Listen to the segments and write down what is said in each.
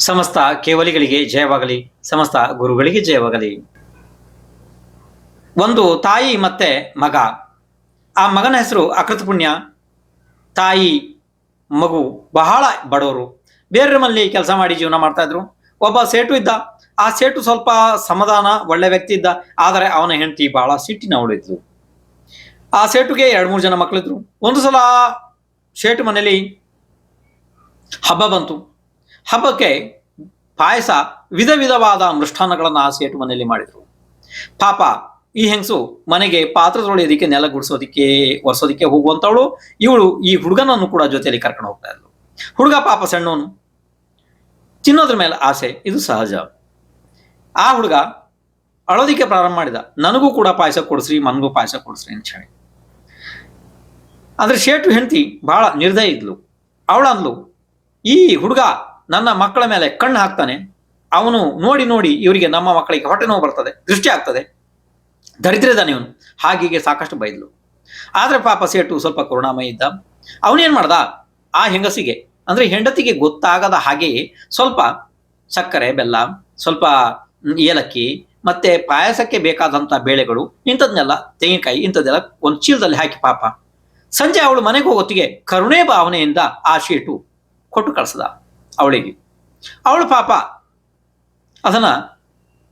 ಸಮಸ್ತ ಕೇವಲಿಗಳಿಗೆ ಜಯವಾಗಲಿ, ಸಮಸ್ತ ಗುರುಗಳಿಗೆ ಜಯವಾಗಲಿ. ಒಂದು ತಾಯಿ ಮತ್ತೆ ಮಗ. ಆ ಮಗನ ಹೆಸರು ಅಕೃತ ಪುಣ್ಯ ತಾಯಿ, ಮಗು ಬಹಳ ಬಡವರು. ಬೇರೆ ಮಲ್ಲಿ ಕೆಲಸ ಮಾಡಿ ಜೀವನ ಮಾಡ್ತಾ ಇದ್ರು. ಒಬ್ಬ ಸೇಟು ಇದ್ದ. ಆ ಸೇಟು ಸ್ವಲ್ಪ ಸಮಾಧಾನ, ಒಳ್ಳೆ ವ್ಯಕ್ತಿ ಇದ್ದ. ಆದರೆ ಅವನ ಹೆಂಡತಿ ಬಹಳ ಸಿಟ್ಟಿನ ಉಳಿದ್ರು ಆ ಸೇಟುಗೆ ಎರಡು ಮೂರು ಜನ ಮಕ್ಕಳಿದ್ರು ಒಂದು ಸಲ ಸೇಟು ಮನೇಲಿ ಹಬ್ಬ ಬಂತು. ಹಬ್ಬಕ್ಕೆ ಪಾಯಸ ವಿಧ ವಿಧವಾದ ಮೃಷ್ಟಾನ್ನಗಳನ್ನು ಆ ಸೇಟು ಮನೆಯಲ್ಲಿ ಮಾಡಿದ್ರು. ಪಾಪ, ಈ ಹೆಂಗಸು ಮನೆಗೆ ಪಾತ್ರ ತೊಳೆಯೋದಿಕ್ಕೆ ನೆಲ ಗುಡಿಸೋದಿಕ್ಕೆ, ಒರೆಸೋದಿಕ್ಕೆ ಹೋಗುವಂತವಳು ಇವಳು ಈ ಹುಡುಗನನ್ನು ಕೂಡ ಜೊತೆಯಲ್ಲಿ ಕರ್ಕೊಂಡು ಹೋಗ್ತಾ ಇದ್ಲು. ಹುಡುಗ ಪಾಪ ಸಣ್ಣವನು. ತಿನ್ನೋದ್ರ ಮೇಲೆ ಆಸೆ, ಇದು ಸಹಜ. ಆ ಹುಡುಗ ಅಳೋದಿಕ್ಕೆ ಪ್ರಾರಂಭ ಮಾಡಿದ. ನನಗೂ ಕೂಡ ಪಾಯಸ ಕೊಡಿಸ್ರಿ, ಮನಗೂ ಪಾಯಸ ಕೊಡಿಸ್ರಿ ಅಂತ ಹೇಳಿ. ಅಂದ್ರೆ ಶೇಟು ಹೆಂಡತಿ ಬಹಳ ನಿರ್ದಯ ಇದ್ಲು. ಅವಳಂದ್ಲು, ಈ ಹುಡುಗ ನನ್ನ ಮಕ್ಕಳ ಮೇಲೆ ಕಣ್ಣು ಹಾಕ್ತಾನೆ. ಅವನು ನೋಡಿ ನೋಡಿ ಇವರಿಗೆ ನಮ್ಮ ಮಕ್ಕಳಿಗೆ ಹೊಟ್ಟೆ ನೋವು ಬರ್ತದೆ, ದೃಷ್ಟಿ ಆಗ್ತದೆ. ದರಿದ್ರದಾನೆ ಇವನು. ಹಾಗೀಗೆ ಸಾಕಷ್ಟು ಬೈದ್ಲು. ಆದ್ರೆ ಪಾಪ ಸೇಟು ಸ್ವಲ್ಪ ಕರುಣಾಮಯ ಇದ್ದ. ಅವನೇನ್ ಮಾಡ್ದ? ಆ ಹೆಂಗಸಿಗೆ, ಅಂದ್ರೆ ಹೆಂಡತಿಗೆ ಗೊತ್ತಾಗದ ಹಾಗೆಯೇ ಸ್ವಲ್ಪ ಸಕ್ಕರೆ, ಬೆಲ್ಲ, ಸ್ವಲ್ಪ ಏಲಕ್ಕಿ, ಮತ್ತೆ ಪಾಯಸಕ್ಕೆ ಬೇಕಾದಂತ ಬೇಳೆಗಳು, ಇಂಥದ್ನೆಲ್ಲ ತೆಂಗಿನಕಾಯಿ, ಇಂಥದ್ದೆಲ್ಲ ಒಂದು ಚೀಲದಲ್ಲಿ ಹಾಕಿ ಪಾಪ. ಸಂಜೆ ಅವಳು ಮನೆಗೆ ಹೋಗೋತ್ತಿಗೆ ಕರುಣೆ ಭಾವನೆಯಿಂದ ಆ ಶೀಟು ಕೊಟ್ಟು ಕಳಿಸ್ದ. ಅವಳಿಗೆ. ಅವಳು ಪಾಪ ಅದನ್ನ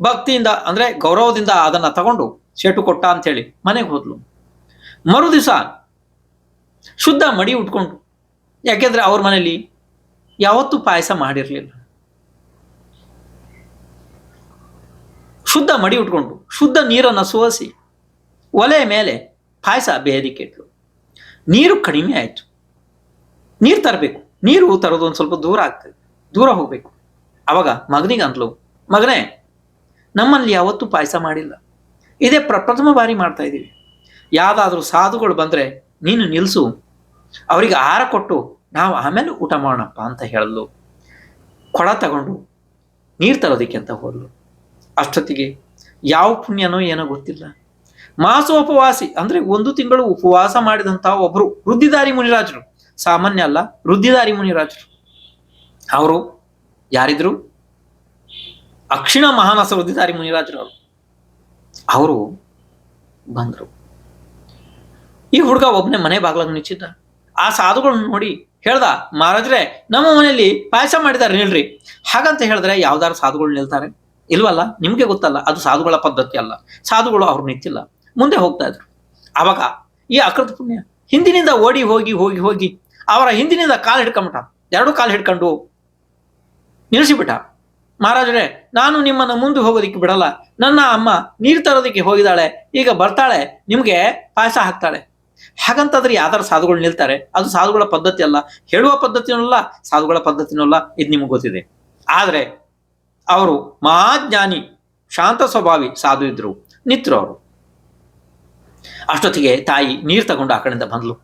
ಭಕ್ತಿಯಿಂದ ಅಂದ್ರೆ ಗೌರವದಿಂದ ಅದನ್ನ ತಗೊಂಡು ಶೇಟು ಕೊಟ್ಟ ಅಂತೇಳಿ ಮನೆಗೆ ಹೋದ್ಲು. ಮರು ದಿವಸ ಶುದ್ಧ ಮಡಿ ಉಟ್ಕೊಂಡು, ಯಾಕೆಂದ್ರೆ ಅವ್ರ ಮನೇಲಿ ಯಾವತ್ತೂ ಪಾಯಸ ಮಾಡಿರಲಿಲ್ಲ. ಶುದ್ಧ ಮಡಿ ಉಟ್ಕೊಂಡು, ಶುದ್ಧ ನೀರನ್ನು ಸೋಸಿ ಒಲೆ ಮೇಲೆ ಪಾಯಸ ಬೇಯದಿಕ್ಕೆ ಇಟ್ಲು ನೀರು ಕಡಿಮೆ ಆಯಿತು. ನೀರು ತರಬೇಕು. ನೀರು ತರೋದು ಒಂದು ಸ್ವಲ್ಪ ದೂರ ಆಗ್ತದೆ. ದೂರ ಹೋಗ್ಬೇಕು. ಅವಾಗ ಮಗನಿಗೆ ಅಂತಲು ಮಗನೇ, ನಮ್ಮಲ್ಲಿ ಯಾವತ್ತೂ ಪಾಯಸ ಮಾಡಿಲ್ಲ. ಇದೇ ಪ್ರಪ್ರಥಮ ಬಾರಿ ಮಾಡ್ತಾ ಇದ್ದೀವಿ. ಯಾವುದಾದ್ರೂ ಸಾಧುಗಳು ಬಂದರೆ ನೀನು ನಿಲ್ಲಿಸು ಅವರಿಗೆ ಆಹಾರ ಕೊಟ್ಟು ನಾವು ಆಮೇಲೆ ಊಟ ಮಾಡೋಣಪ್ಪ ಅಂತ ಹೇಳಲು ಕೊಡ ತಗೊಂಡು ನೀರು ತರೋದಕ್ಕೆ ಅಂತ ಹೋದ್ಲು. ಅಷ್ಟೊತ್ತಿಗೆ ಯಾವ ಪುಣ್ಯನೋ ಏನೋ ಗೊತ್ತಿಲ್ಲ. ಮಾಸೋಪವಾಸಿ ಅಂದರೆ ಒಂದು ತಿಂಗಳು ಉಪವಾಸ ಮಾಡಿದಂಥ ಒಬ್ಬರು ವೃದ್ಧಿದಾರಿ ಮುನಿರಾಜರು. ಸಾಮಾನ್ಯ ಅಲ್ಲ, ವೃದ್ಧಿದಾರಿ ಮುನಿರಾಜರು. ಅವರು ಯಾರಿದ್ರು? ಅಕ್ಷಿಣ ಮಹಾನಸ ವೃದ್ಧಿದಾರಿ ಮುನಿರಾಜರು ಅವರು. ಅವರು ಬಂದರು. ಈ ಹುಡುಗ ಒಬ್ಬನೇ ಮನೆ ಬಾಗ್ಲಾಗ ನಿಚ್ಚಿದ್ದ ಆ ಸಾಧುಗಳನ್ನ ನೋಡಿ ಹೇಳ್ದ, ಮಹಾರಾಜ್ರೆ, ನಮ್ಮ ಮನೆಯಲ್ಲಿ ಪಾಯಸ ಮಾಡಿದ್ದಾರೆ ನಿಲ್ರಿ. ಹಾಗಂತ ಹೇಳಿದ್ರೆ ಯಾವ್ದಾರು ಸಾಧುಗಳು ನಿಲ್ತಾರೆ? ಇಲ್ವಲ್ಲ? ನಿಮ್ಗೆ ಗೊತ್ತಲ್ಲ, ಅದು ಸಾಧುಗಳ ಪದ್ಧತಿ ಅಲ್ಲ. ಸಾಧುಗಳು ಅವ್ರು ನಿಂತಿಲ್ಲ. ಮುಂದೆ ಹೋಗ್ತಾ ಇದ್ರು. ಅವಾಗ ಈ ಅಕೃತ ಪುಣ್ಯ ಹಿಂದಿನಿಂದ ಓಡಿ ಹೋಗಿ ಹೋಗಿ ಹೋಗಿ ಅವರ ಹಿಂದಿನಿಂದ ಕಾಲು ಹಿಡ್ಕೊಂಬಿಟ್ಟ ಎರಡು ಕಾಲು ಹಿಡ್ಕೊಂಡು ನಿಲ್ಲಿಸಿಬಿಟ್ಟ. ಮಹಾರಾಜರೇ, ನಾನು ನಿಮ್ಮನ್ನು ಮುಂದೆ ಹೋಗೋದಿಕ್ಕೆ ಬಿಡಲ್ಲ. ನನ್ನ ಅಮ್ಮ ನೀರು ತರೋದಕ್ಕೆ ಹೋಗಿದ್ದಾಳೆ. ಈಗ ಬರ್ತಾಳೆ. ನಿಮ್ಗೆ ಪಾಯಸ ಹಾಕ್ತಾಳೆ. ಹಾಗಂತಾದ್ರೆ ಯಾವ್ದಾರು ಸಾಧುಗಳು ನಿಲ್ತಾರೆ. ಅದು ಸಾಧುಗಳ ಪದ್ಧತಿ ಅಲ್ಲ. ಹೇಳುವ ಪದ್ಧತಿನೂ ಅಲ್ಲ ಸಾಧುಗಳ ಪದ್ಧತಿನೂ ಅಲ್ಲ ಇದು ನಿಮಗೆ ಗೊತ್ತಿದೆ. ಆದ್ರೆ ಅವರು ಮಹಾಜ್ಞಾನಿ, ಶಾಂತ ಸ್ವಭಾವಿ ಸಾಧು ಇದ್ರು. ನಿತ್ರು ಅವರು. ಅಷ್ಟೊತ್ತಿಗೆ ತಾಯಿ ನೀರು ತಗೊಂಡು ಆ ಕಡೆಯಿಂದ ಬಂದ್ಲು.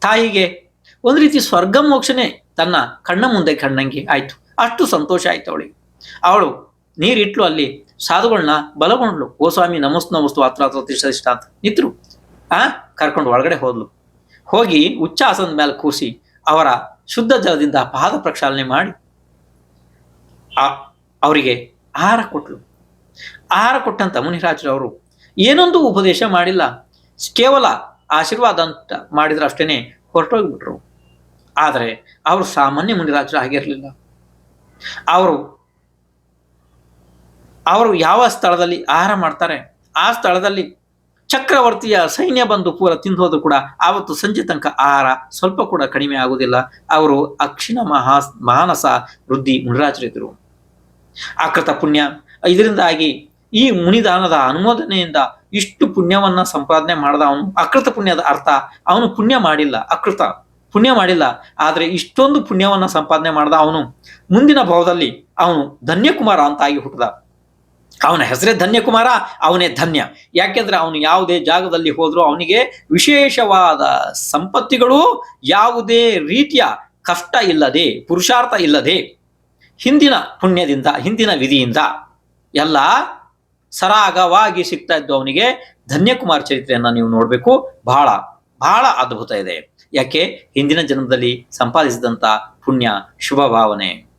ತಾಯಿಗೆ ಒಂದು ರೀತಿ ಸ್ವರ್ಗ ಮೋಕ್ಷನೇ ತನ್ನ ಕಣ್ಣ ಮುಂದೆ ಕಣ್ಣಂಗಿ ಆಯ್ತು. ಅಷ್ಟು ಸಂತೋಷ ಆಯ್ತು ಅವಳಿಗೆ. ಅವಳು ನೀರಿಟ್ಲು ಅಲ್ಲಿ ಸಾಧುಗಳನ್ನ ಬಲಗೊಂಡ್ಲು. ಗೋಸ್ವಾಮಿ ಸ್ವಾಮಿ ನಮಸ್ತು ನಮಸ್ತು ಹತ್ರ ತಿಷ್ಟ ಅಂತ ನಿತ್ರು. ಆ, ಕರ್ಕೊಂಡು ಒಳಗಡೆ ಹೋದ್ಲು. ಹೋಗಿ ಉಚ್ಚಾಸನದ ಮೇಲೆ ಕೂಸಿ ಅವರ ಶುದ್ಧ ಜಲದಿಂದ ಪಾದ ಪ್ರಕ್ಷಾಲನೆ ಮಾಡಿ ಆ, ಅವರಿಗೆ ಆಹಾರ ಕೊಟ್ಲು. ಆಹಾರ ಕೊಟ್ಟಂತ ಮುನಿರಾಜರು ಅವರು, ಏನೊಂದು ಉಪದೇಶ ಮಾಡಿಲ್ಲ. ಕೇವಲ ಆಶೀರ್ವಾದ ಅಂತ ಮಾಡಿದ್ರೆ ಅಷ್ಟೇನೆ ಹೊರಟೋಗ್ಬಿಟ್ರು. ಆದರೆ ಅವರು ಸಾಮಾನ್ಯ ಮುನಿರಾಜರು ಆಗಿರಲಿಲ್ಲ ಅವರು ಅವರು ಯಾವ ಸ್ಥಳದಲ್ಲಿ ಆಹಾರ ಮಾಡ್ತಾರೆ, ಆ ಸ್ಥಳದಲ್ಲಿ ಚಕ್ರವರ್ತಿಯ ಸೈನ್ಯ ಬಂದು ಪೂರ ತಿಂದು ಹೋದ್ರು ಕೂಡ ಆವತ್ತು ಸಂಜೆ ತನಕ ಆಹಾರ ಸ್ವಲ್ಪ ಕೂಡ ಕಡಿಮೆ ಆಗುವುದಿಲ್ಲ ಅವರು ಅಕ್ಷಿಣ ಮಹಾ ಮಾನಸ ವೃದ್ಧಿ ಮುನಿರಾಜರಿದ್ದರು. ಆಕೃತ ಪುಣ್ಯ. ಇದರಿಂದಾಗಿ ಈ ಮುನಿದಾನದ ಅನುಮೋದನೆಯಿಂದ ಇಷ್ಟು ಪುಣ್ಯವನ್ನ ಸಂಪಾದನೆ ಮಾಡಿದ ಅವನು. ಅಕೃತ ಪುಣ್ಯದ ಅರ್ಥ, ಅವನು ಪುಣ್ಯ ಮಾಡಿಲ್ಲ. ಅಕೃತ ಪುಣ್ಯ ಮಾಡಿಲ್ಲ, ಆದರೆ ಇಷ್ಟೊಂದು ಪುಣ್ಯವನ್ನು ಸಂಪಾದನೆ ಮಾಡಿದ ಅವನು. ಮುಂದಿನ ಭಾವದಲ್ಲಿ ಅವನು ಧನ್ಯಕುಮಾರ ಅಂತ ಆಗಿ ಹುಟ್ಟದ ಅವನ ಹೆಸರೇ ಧನ್ಯಕುಮಾರ, ಅವನೇ ಧನ್ಯ. ಯಾಕೆಂದ್ರೆ ಅವನು ಯಾವುದೇ ಜಾಗದಲ್ಲಿ ಹೋದರೂ ಅವನಿಗೆ ವಿಶೇಷವಾದ ಸಂಪತ್ತಿಗಳು ಯಾವುದೇ ರೀತಿಯ ಕಷ್ಟ ಇಲ್ಲದೆ, ಪುರುಷಾರ್ಥ ಇಲ್ಲದೆ, ಹಿಂದಿನ ಪುಣ್ಯದಿಂದ, ಹಿಂದಿನ ವಿಧಿಯಿಂದ ಎಲ್ಲ ಸರಾಗವಾಗಿ ಸಿಗ್ತಾ ಇದ್ದು ಅವನಿಗೆ ಧನ್ಯಕುಮಾರ್ ಚರಿತ್ರೆಯನ್ನು ನೀವು ನೋಡಬೇಕು. ಬಹಳ ಬಹಳ ಅದ್ಭುತ ಇದೆ. ಯಾಕೆ ಹಿಂದಿನ ಜನ್ಮದಲ್ಲಿ ಸಂಪಾದಿಸಿದಂತ ಪುಣ್ಯ ಶುಭ ಭಾವನೆ.